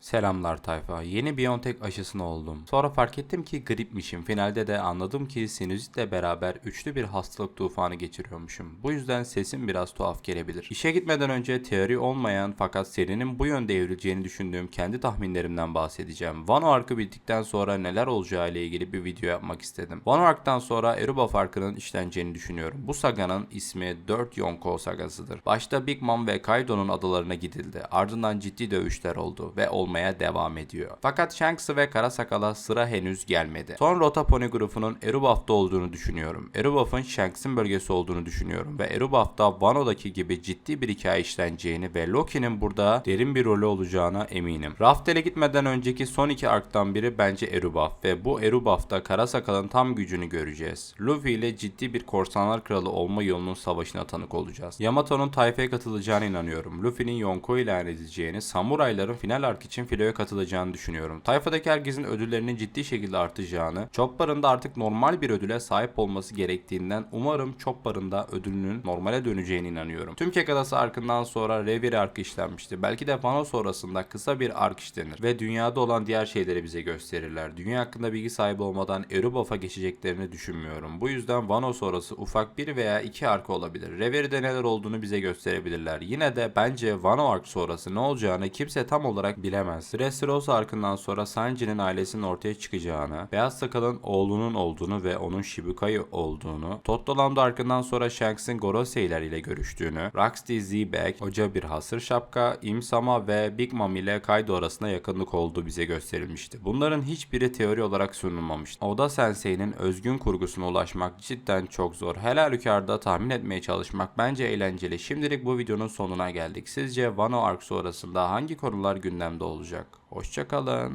Selamlar tayfa. Yeni Biontech aşısını oldum. Sonra fark ettim ki gripmişim. Finalde de anladım ki sinüzitle beraber üçlü bir hastalık tufanı geçiriyormuşum. Bu yüzden sesim biraz tuhaf gelebilir. İşe gitmeden önce teori olmayan fakat serinin bu yönde evrileceğini düşündüğüm kendi tahminlerimden bahsedeceğim. Vano Ark'ı bittikten sonra neler olacağı ile ilgili bir video yapmak istedim. Vano Ark'tan sonra Eruba farkının işleneceğini düşünüyorum. Bu saganın ismi 4 Yonko sagasıdır. Başta Big Mom ve Kaido'nun adalarına gidildi. Ardından ciddi dövüşler oldu ve olmaya devam ediyor. Fakat Shanks'ı ve Karasakal'a sıra henüz gelmedi. Son Rota Pony grubunun Erubaf'ta olduğunu düşünüyorum. Erubaf'ın Shanks'ın bölgesi olduğunu düşünüyorum ve Erubaf'ta Wano'daki gibi ciddi bir hikaye işleneceğini ve Loki'nin burada derin bir rolü olacağına eminim. Raftel'e gitmeden önceki son iki arktan biri bence Erubaf ve bu Erubaf'ta Karasakal'ın tam gücünü göreceğiz. Luffy ile ciddi bir korsanlar kralı olma yolunun savaşına tanık olacağız. Yamato'nun tayfaya katılacağına inanıyorum. Luffy'nin Yonko ilan edileceğini, samurayların final ark için filoya katılacağını düşünüyorum. Tayfadaki herkesin ödüllerinin ciddi şekilde artacağını, Chopper'ın da artık normal bir ödüle sahip olması gerektiğinden umarım Chopper'ın da ödülünün normale döneceğine inanıyorum. Tüm Kek Adası arkından sonra Revir arkı işlenmişti. Belki de Wano sonrasında kısa bir ark işlenir ve dünyada olan diğer şeyleri bize gösterirler. Dünya hakkında bilgi sahibi olmadan Erubaf'a geçeceklerini düşünmüyorum. Bu yüzden Wano sonrası ufak bir veya iki ark olabilir. Revir'de neler olduğunu bize gösterebilirler. Yine de bence Wano ark sonrası ne olacağını kimse tam olarak bilemez. Dressrosa arkından sonra Sanji'nin ailesinin ortaya çıkacağını, Beyaz Sakal'ın oğlunun olduğunu ve onun Shibukai olduğunu, Totolando arkından sonra Shanks'in Gorosei'ler ile görüştüğünü, Roxy Z-Bag, Hoca bir hasır şapka, Imsama ve Big Mom ile Kaido arasında yakınlık olduğu bize gösterilmişti. Bunların hiçbiri teori olarak sunulmamıştı. Oda Sensei'nin özgün kurgusuna ulaşmak cidden çok zor. Her halükarda tahmin etmeye çalışmak bence eğlenceli. Şimdilik bu videonun sonuna geldik. Sizce Wano Ark sonrasında hangi konular gündemde olacak? Hoşçakalın.